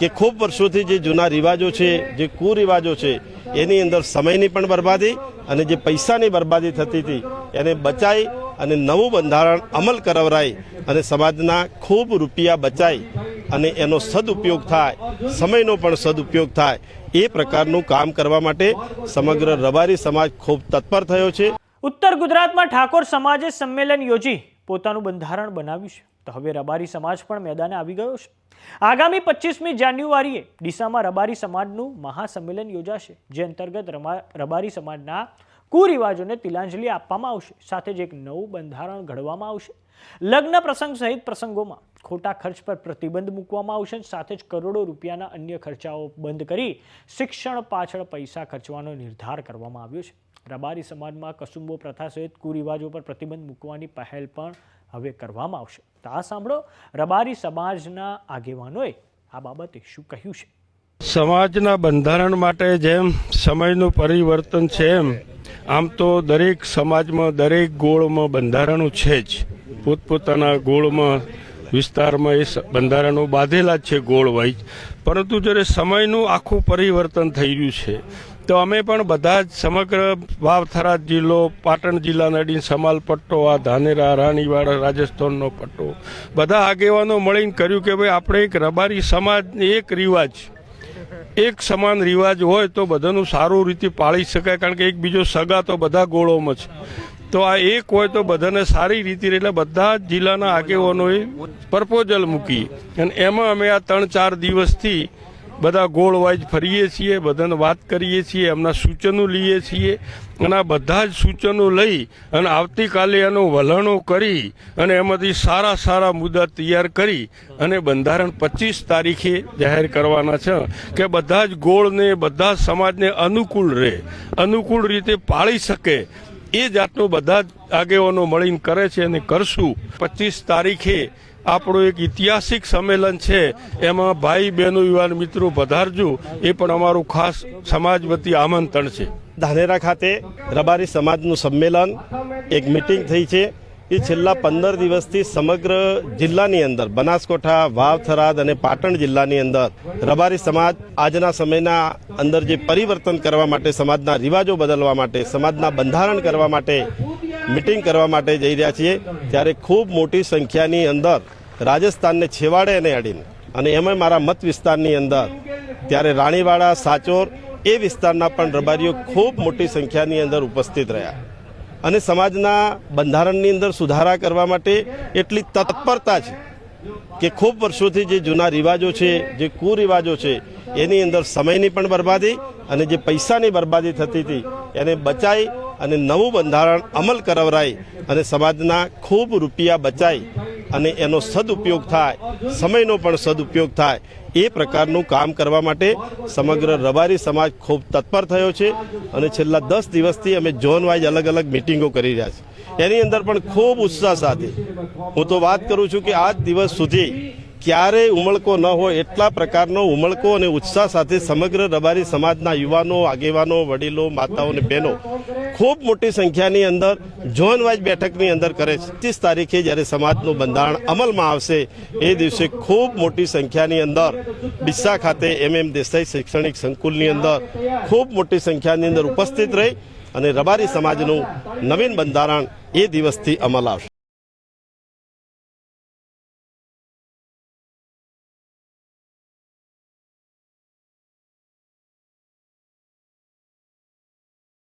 કે ખૂબ વર્ષોથી જે જૂના રિવાજો છે, જે કુરિવાજો છે, એની અંદર સમયની પણ બરબાદી અને જે પૈસાની બરબાદી થતી હતી, એને બચાવી અને નવું બંધારણ અમલ કરાવરાય અને સમાજના ખૂબ રૂપિયા બચાય અને એનો સદુપયોગ થાય, સમયનો પણ સદુપયોગ થાય, એ પ્રકારનું કામ કરવા માટે સમગ્ર રબારી સમાજ ખૂબ તત્પર થયો છે. ઉત્તર ગુજરાતમાં ઠાકોર સમાજે સંમેલન યોજી પોતાનું બંધારણ બનાવ્યું છે. તો હવે રબારી સમાજ પણ મેદાને આવી ગયો છે. આગામી પચીસમી જાન્યુઆરીએ ડીસામાં રબારી સમાજનું મહાસંમેલન યોજાશે, જે અંતર્ગત રબારી સમાજના કુરિવાજોને તિલાંજલિ આપવામાં આવશે. સાથે જ એક નવું બંધારણ ઘડવામાં આવશે. લગ્ન પ્રસંગ સહિત પ્રસંગોમાં ખોટા ખર્ચ પર પ્રતિબંધ મૂકવામાં આવશે સાથે જ કરોડો રૂપિયાના અન્ય ખર્ચાઓ બંધ કરી શિક્ષણ પાછળ પૈસા ખર્ચવાનો નિર્ધાર કરવામાં આવ્યો છે. રબારી સમાજમાં કસુંબો પ્રથા સહિત કુરિવાજો પર પ્રતિબંધ મૂકવાની પહેલ પણ હવે કરવામાં આવશે. તો આ સાંભળો રબારી સમાજના આગેવાનોએ આ બાબતે શું કહ્યું છે? સમાજના બંધારણ માટે જેમ સમયનું પરિવર્તન છે એમ આમ તો દરેક સમાજમાં, દરેક ગોળમાં બંધારણો છે જ. પોતપોતાના ગોળમાં, વિસ્તારમાં એ બંધારણો બાંધેલા જ છે ગોળ વાઇઝ. પરંતુ જ્યારે સમયનું આખું પરિવર્તન થઈ રહ્યું છે, તો અમે પણ બધા જ સમગ્ર વાવથરા જિલ્લો, પાટણ જિલ્લાના અડીને સમાલ પટ્ટો આ ધાનેરા, રાણીવાડા, રાજસ્થાનનો પટ્ટો, બધા આગેવાનો મળીને કર્યું કે ભાઈ, આપણે એક રબારી સમાજ એક રિવાજ એક સમાન રિવાજ હોય તો બધાનું સારું રીતે પાળી શકાય, કારણ કે એકબીજો સગા તો બધા ગોળોમાં છે તો આ એક હોય તો બધાને સારી રીતે એટલે બધા જ જિલ્લાના આગેવાનોએ પ્રપોઝલ મૂકી. અને એમાં અમે આ ત્રણ ચાર દિવસથી બધા ગોળ વાઇઝ ફરીએ છીએ, બધાને વાત કરીએ છીએ, એમના સૂચનો લઈએ છીએ અને આ બધા જ સૂચનો લઈ અને આવતીકાલે એનો વલણો કરી અને એમાંથી સારા સારા મુદ્દા તૈયાર કરી અને બંધારણ પચીસ તારીખે જાહેર કરવાના છે કે બધા જ ગોળને, બધા સમાજને અનુકૂળ રહે, અનુકૂળ રીતે પાળી શકે. એ જાતનું બધા જ આગેવાનો મળીને કરે છે અને કરશું. પચીસ તારીખે આપણું એક ઐતિહાસિક સંમેલન છે. એમાં ભાઈ બહેનો, યુવાન મિત્રો પધારજો. એ પણ અમારું ખાસ સમાજ વતી આમંત્રણ છે. ધાનેરા ખાતે રબારી સમાજનું સંમેલન, એક મિટિંગ થઈ છે. એ છેલ્લા પંદર દિવસથી સમગ્ર જિલ્લાની અંદર, બનાસકોઠા વાવ થરાદ અને પાટણ જિલ્લાની અંદર રબારી સમાજ આજના સમયના અંદર જે પરિવર્તન કરવા માટે, સમાજના રિવાજો બદલવા માટે, સમાજના બંધારણ કરવા માટે મિટિંગ કરવા માટે જઈ રહ્યા છીએ, ત્યારે ખૂબ મોટી સંખ્યાની અંદર રાજસ્થાનને છેવાડે અને અડીને અને એમાં મારા મત વિસ્તારની અંદર ત્યારે રાણીવાડા, સાચોર એ વિસ્તારના પણ રબારીઓ ખૂબ મોટી સંખ્યાની અંદર ઉપસ્થિત રહ્યા. અને સમાજના બંધારણની અંદર સુધારા કરવા માટે એટલી તત્પરતા છે કે ખૂબ વર્ષોથી જે જૂના રિવાજો છે, જે કુરિવાજો છે, એની અંદર સમયની પણ બરબાદી અને જે પૈસાની બરબાદી થતી હતી, એને બચાઈ અને નવું બંધારણ અમલ કરાવરાય અને સમાજના ખૂબ રૂપિયા બચાય અને એનો સદુપયોગ થાય, સમયનો પણ સદુપયોગ થાય, એ પ્રકારનું કામ કરવા માટે સમગ્ર રબારી સમાજ ખૂબ તત્પર થયો છે અને છેલ્લા દસ દિવસથી અમે ઝોન વાઇઝ અલગ અલગ મિટિંગો કરી રહ્યા છીએ. એની અંદર પણ ખૂબ ઉત્સાહ સાથે હું તો વાત કરું છું કે આજ દિવસ સુધી ક્યારેય ઉમળકો ન હોય એટલા પ્રકારનો ઉમળકો અને ઉત્સાહ સાથે સમગ્ર રબારી સમાજના યુવાનો, આગેવાનો, વડીલો, માતાઓ અને બહેનો ખૂબ મોટી સંખ્યાની અંદર ઝોનવાઇઝ બેઠકની અંદર કરે છે. ત્રીસ તારીખે જ્યારે સમાજનું બંધારણ અમલમાં આવશે, એ દિવસે ખૂબ મોટી સંખ્યાની અંદર ડીસા ખાતે એમ એમ દેસાઈ શૈક્ષણિક સંકુલની અંદર ખૂબ મોટી સંખ્યાની અંદર ઉપસ્થિત રહી અને રબારી સમાજનું નવીન બંધારણ એ દિવસથી અમલ આવશે.